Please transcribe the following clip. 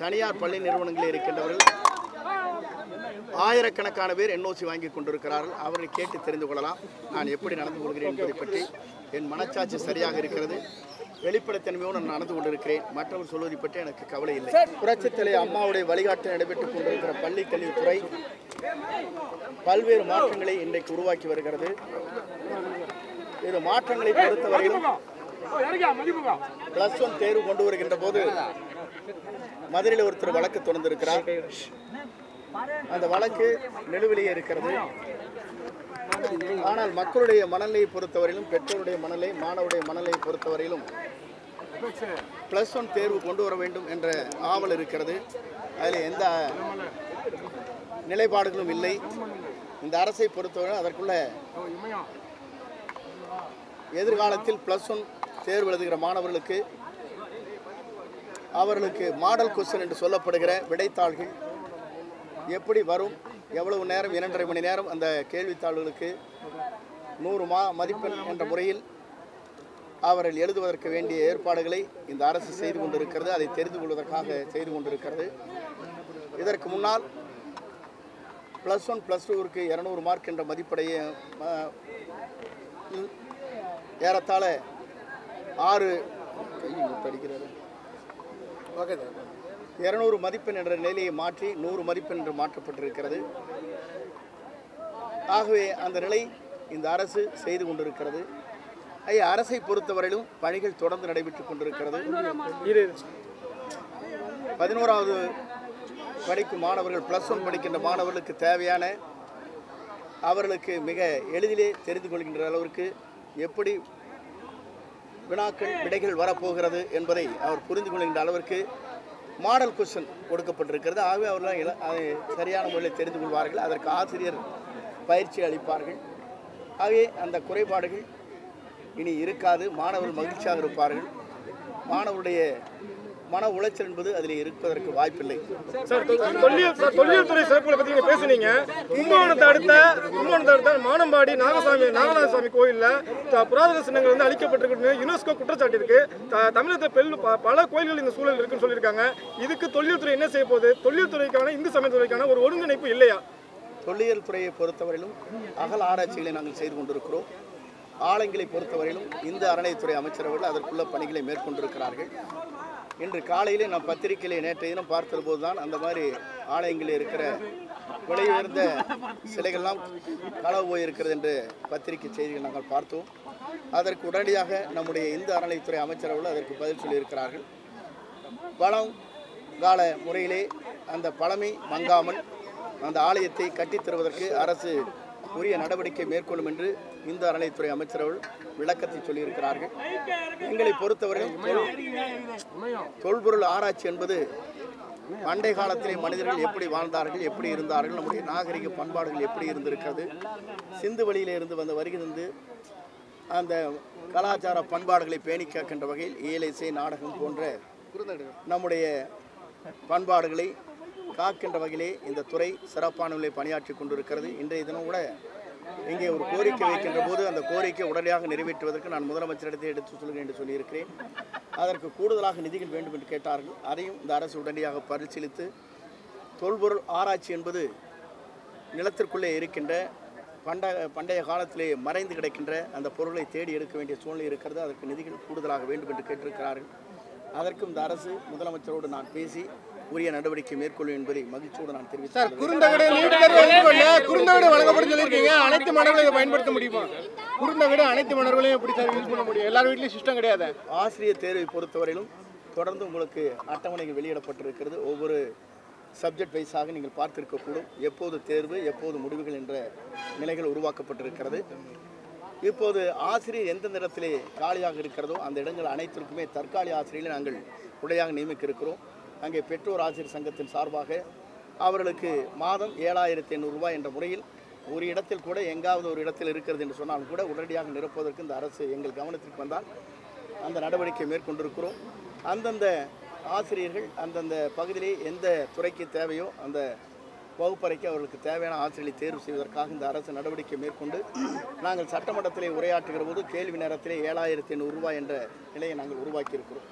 தனியார் பள்ளி நிறுவனங்களில் இருக்கின்றவர்கள் ஆயிரக்கணக்கான பேர் என்ஓசி வாங்கி கொண்டிருக்கிறார்கள். அவரை கேட்டு தெரிந்து கொள்ளலாம். நான் எப்படி நடந்து கொள்கிறேன் என்பதை பற்றி என் மனச்சாட்சி சரியாக இருக்கிறது. வெளிப்படைத்தன்மையோடு நான் நடந்து கொண்டிருக்கிறேன். மற்றவர் சொல்வதை பற்றி எனக்கு கவலை இல்லை. புரட்சித் தலைவர் அம்மாவுடைய வழிகாட்டு நடைபெற்றுக் கொண்டிருக்கிற பள்ளி கல்வித்துறை பல்வேறு மாற்றங்களை இன்றைக்கு உருவாக்கி வருகிறது. இது மாற்றங்களை பொறுத்தவரையிலும் பிளஸ் ஒன் தேர்வு கொண்டு வருகின்ற போது மதுரையில் ஒருத்தர் வழக்கு தொடர்ந்திருக்கிறார். அந்த வழக்கு நிலுவிலேயே இருக்கிறது. ஆனால் மக்களுடைய மனநிலையை பொறுத்தவரையிலும் பெற்றோருடைய மனநிலை மாணவருடைய மனநிலையை பொறுத்தவரையிலும் பிளஸ் ஒன் தேர்வு கொண்டு வர வேண்டும் என்ற ஆவல் இருக்கிறது. அதில் எந்த நிலைப்பாடுகளும் இல்லை. இந்த அரசை பொறுத்தவரை அதற்குள்ள எதிர்காலத்தில் பிளஸ் ஒன் தேர்வு எழுதுகிற மாணவர்களுக்கு அவர்களுக்கு மாடல் கொஸ்டின் என்று சொல்லப்படுகிற விடைத்தாள்கள் எப்படி வரும்? எவ்வளவு நேரம்? இரண்டரை மணி நேரம்? அந்த கேள்வித்தாள்களுக்கு நூறு மா மதிப்பெண் என்ற முறையில் அவர்கள் எழுதுவதற்கு வேண்டிய ஏற்பாடுகளை இந்த அரசு செய்து கொண்டிருக்கிறது. அதை தெரிந்து கொள்வதற்காக செய்து கொண்டிருக்கிறது. இதற்கு முன்னால் ப்ளஸ் ஒன் ப்ளஸ் டூவிற்கு இரநூறு மார்க் என்ற மதிப்படைய ஆறு ம், படிக்கிறது ஆறு படிக்கிறாரு இருநூறு மதிப்பெண் என்ற நிலையை மாற்றி நூறு மதிப்பெண் என்று மாற்றப்பட்டிருக்கிறது. ஆகவே அந்த நிலை இந்த அரசு செய்து கொண்டிருக்கிறது. ஐயா அரசை பொறுத்தவரையிலும் பணிகள் தொடர்ந்து நடைபெற்றுக் கொண்டிருக்கிறது. பதினோராவது படிக்கும் மாணவர்கள் ப்ளஸ் ஒன் படிக்கின்ற மாணவர்களுக்கு தேவையான அவர்களுக்கு மிக எளிதிலே தெரிந்து கொள்கின்ற அளவிற்கு எப்படி வினாக்கள் விடைகள் வரப்போகிறது என்பதை அவர் புரிந்து கொள்கின்ற அளவிற்கு மாடல் கொஸ்டின் கொடுக்கப்பட்டிருக்கிறது. ஆகவே அவர்கள் அதை சரியான முறையில் தெரிந்து கொள்வார்கள். அதற்கு ஆசிரியர் பயிற்சி அளிப்பார்கள். ஆகவே அந்த குறைபாடுகள் இனி இருக்காது. மாணவர்கள் மகிழ்ச்சியாக இருப்பார்கள். மாணவருடைய மன உளைச்சல் என்பது அதில் இருப்பதற்கு வாய்ப்பில்லை. சார் தொ- தொல்லியல் சார் தொல்லியல் துறை சிறப்புகளை பத்தி நீங்க பேசுனீங்க. கும்பகோணத்தை அடுத்த கும்பகோணத்தை அடுத்த மானம்பாடி நாகசாமி நாகநாதசாமி கோயில்ல த- புராதன சின்னங்கள் வந்து அழிக்கப்பட்டிருக்கு யுனெஸ்கோ குற்றச்சாட்டு இருக்கு. தமிழகத்தில் பெல் பல கோயில்கள் இந்த சூழல் இருக்குன்னு சொல்லியிருக்காங்க. இதுக்கு தொல்லியல் துறை என்ன செய்ய போகுது? தொல்லியல் துறைக்கான இந்து சமயத்துறைக்கான ஒரு ஒருங்கிணைப்பு இல்லையா? தொல்லியல் துறையை பொறுத்தவரையிலும் அகல் ஆராய்ச்சிகளை நாங்கள் செய்து கொண்டிருக்கிறோம். ஆலயங்களை பொறுத்தவரையிலும் இந்த அறநிலைத்துறை அமைச்சரவர்கள் அதற்குள்ள பணிகளை மேற்கொண்டிருக்கிறார்கள். இன்று காலையில் நான் பத்திரிகையில் நேற்றைய தினம் பார்த்தது போது தான் அந்த மாதிரி ஆலயங்களில் இருக்கிற விலை உயர்ந்த சிலைகள்லாம் களவு போயிருக்கிறது என்று பத்திரிகை செய்திகள் நாங்கள் பார்த்தோம். அதற்கு உடனடியாக நம்முடைய இந்து அறநிலைத்துறை அமைச்சரவர்கள் அதற்கு பதில் சொல்லியிருக்கிறார்கள். பழம் கால முறையிலே அந்த பழமை மங்காமல் அந்த ஆலயத்தை கட்டித் தருவதற்கு அரசு உரிய நடவடிக்கை மேற்கொள்ளும் என்று இந்து அறநிலைத்துறை அமைச்சர் அவர்கள் விளக்கத்தை சொல்லியிருக்கிறார்கள். எங்களை பொறுத்தவரையும் தொல்- தொல்பொருள் ஆராய்ச்சி என்பது பண்டை காலத்திலே மனிதர்கள் எப்படி வாழ்ந்தார்கள் எப்படி இருந்தார்கள் நம்முடைய நாகரிக பண்பாடுகள் எப்படி இருந்திருக்கிறது சிந்து வழியிலே இருந்து வந்த வருகிறது அந்த கலாச்சார பண்பாடுகளை பேணி காக்கின்ற வகையில் இயலிசை நாடகம் போன்ற நம்முடைய பண்பாடுகளை காக்கின்ற வகையிலே இந்த துறை சிறப்பான நிலையில் பணியாற்றி கொண்டிருக்கிறது. இன்றைய தினம் கூட இங்கே ஒரு கோரிக்கை வைக்கின்ற போது அந்த கோரிக்கை உடனடியாக நிறைவேற்றுவதற்கு நான் முதலமைச்சரிடத்தை எடுத்து சொல்கிறேன் என்று சொல்லியிருக்கிறேன். அதற்கு கூடுதலாக நிதிகள் வேண்டும் என்று கேட்டார்கள். அதையும் இந்த அரசு உடனடியாக பரிசீலித்து தொல்பொருள் ஆராய்ச்சி என்பது நிலத்திற்குள்ளே இருக்கின்ற பண்ட பண்டைய காலத்திலே மறைந்து கிடக்கின்ற அந்த பொருளை தேடி எடுக்க வேண்டிய சூழ்நிலை இருக்கிறது. அதற்கு நிதிகள் கூடுதலாக வேண்டும் என்று கேட்டிருக்கிறார்கள். அதற்கும் இந்த அரசு முதலமைச்சரோடு நான் பேசி உரிய நடவடிக்கை மேற்கொள்ளும் என்பதை மகிழ்ச்சியோடு நான் தெரிவித்தார் குறுந்தகடு நீட் தேர்வு எதிர்கொள்ள குறுந்தகடு வழங்கப்படும் சொல்லியிருக்கீங்க. அனைத்து மாணவர்களும் இதை பயன்படுத்த முடியுமா? குறுந்தகடு அனைத்து மாணவர்களையும் எப்படி சார் யூஸ் பண்ண முடியும்? எல்லார் வீட்லயும் சிஸ்டம் கிடையாது? ஆசிரியர் தேர்வை பொறுத்தவரையிலும் தொடர்ந்து உங்களுக்கு அட்டவணைகள் வெளியிடப்பட்டிருக்கிறது. ஒவ்வொரு சப்ஜெக்ட் வைஸாக நீங்கள் பார்த்திருக்கக்கூடும். எப்போது தேர்வு எப்போது முடிவுகள் என்ற நிலைகள் உருவாக்கப்பட்டிருக்கிறது. இப்போது ஆசிரியர் எந்தெந்த இடத்திலே காலியாக இருக்கிறதோ அந்த இடங்கள் அனைத்திற்குமே தற்காலிக ஆசிரியர்களை நாங்கள் உடையாக நியமிக்க இருக்கிறோம். அங்கே பெற்றோர் ஆசிரியர் சங்கத்தின் சார்பாக அவர்களுக்கு மாதம் ஏழாயிரத்தி எண்ணூறு ரூபாய் என்ற முறையில் ஒரு இடத்தில் கூட எங்காவது ஒரு இடத்தில் இருக்கிறது என்று சொன்னாலும் கூட உடனடியாக நிரப்புவதற்கு இந்த அரசு எங்கள் கவனத்திற்கு வந்தால் அந்த நடவடிக்கை மேற்கொண்டிருக்கிறோம். அந்தந்த ஆசிரியர்கள் அந்தந்த பகுதியிலே எந்த துறைக்கு தேவையோ அந்த வகுப்பறைக்கு அவர்களுக்கு தேவையான ஆசிரியர்களை தேர்வு செய்வதற்காக இந்த அரசு நடவடிக்கை மேற்கொண்டு நாங்கள் சட்டமன்றத்திலே உரையாற்றுகிற போது கேள்வி நேரத்திலே ஏழாயிரத்தி எண்ணூறு ரூபாய் என்ற நிலையை நாங்கள் உருவாக்கியிருக்கிறோம்.